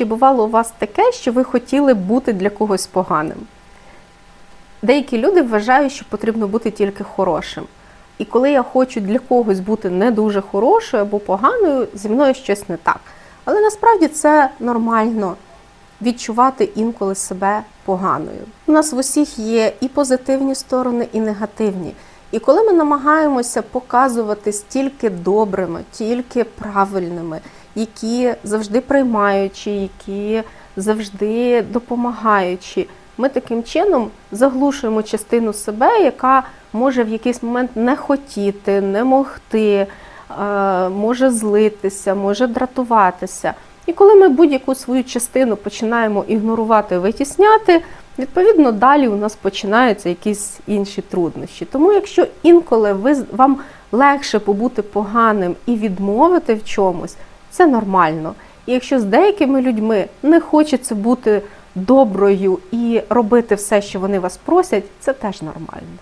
Чи бувало у вас таке, що ви хотіли бути для когось поганим? Деякі люди вважають, що потрібно бути тільки хорошим. І коли я хочу для когось бути не дуже хорошою або поганою, зі мною щось не так. Але насправді це нормально відчувати інколи себе поганою. У нас в усіх є і позитивні сторони, і негативні. І коли ми намагаємося показуватись тільки добрими, тільки правильними, які завжди приймаючі, які завжди допомагаючі, ми таким чином заглушуємо частину себе, яка може в якийсь момент не хотіти, не могти, е, може злитися, може дратуватися. І коли ми будь-яку свою частину починаємо ігнорувати, витісняти, відповідно далі у нас починаються якісь інші труднощі. Тому, якщо інколи ви вам легше побути поганим і відмовити в чомусь, це нормально. І якщо з деякими людьми не хочеться бути доброю і робити все, що вони вас просять, це теж нормально.